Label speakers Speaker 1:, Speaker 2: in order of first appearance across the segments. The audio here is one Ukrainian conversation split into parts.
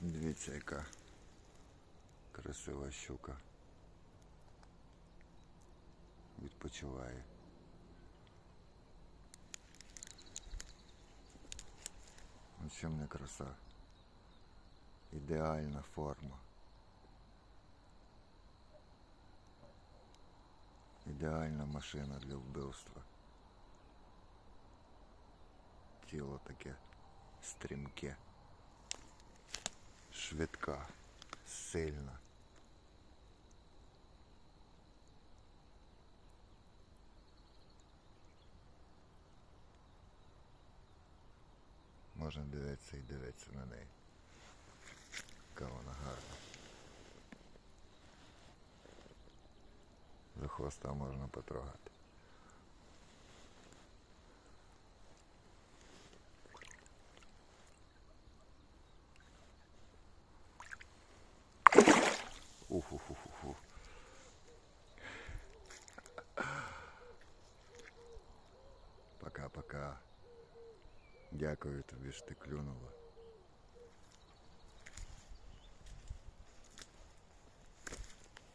Speaker 1: Дивіться, яка красива щука. Відпочиває. Ось що мене краса. Ідеальна форма. Ідеальна машина для вбивства. Тіло таке стрімке, швидка, сильна. Можна дивитися і дивитися на неї. Яка вона гарна. За хвоста можна потрогати. Пока-пока. Дякую тобі, що ти клюнула.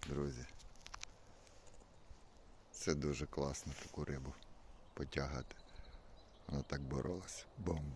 Speaker 1: Друзі. Це дуже класно таку рибу потягати. Вона так боролась. Бомба.